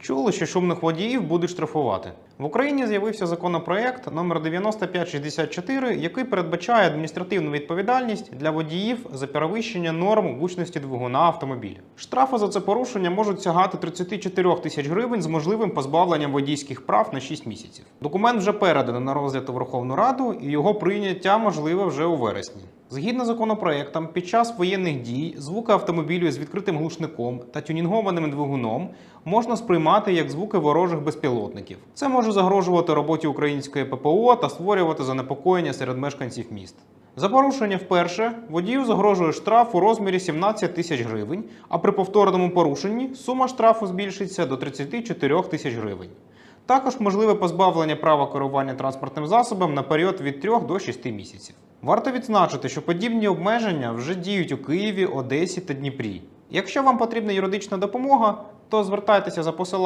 Чули, що шумних водіїв будуть штрафувати. В Україні з'явився законопроект номер 9564, який передбачає адміністративну відповідальність для водіїв за перевищення норм гучності двигуна автомобіля. Штрафи за це порушення можуть сягати 34 тисяч гривень з можливим позбавленням водійських прав на 6 місяців. Документ вже передано на розгляд у Верховну Раду, і його прийняття можливе вже у вересні. Згідно з законопроектом, під час воєнних дій звуки автомобілів з відкритим глушником та тюнінгованим двигуном можна сприймати як звуки ворожих безпілотників. Це може загрожувати роботі української ППО та створювати занепокоєння серед мешканців міст. За порушення вперше водію загрожує штраф у розмірі 17 тисяч гривень, а при повторному порушенні сума штрафу збільшиться до 34 тисяч гривень. Також можливе позбавлення права керування транспортним засобом на період від 3 до 6 місяців. Варто відзначити, що подібні обмеження вже діють у Києві, Одесі та Дніпрі. Якщо вам потрібна юридична допомога, то звертайтеся за посиланням.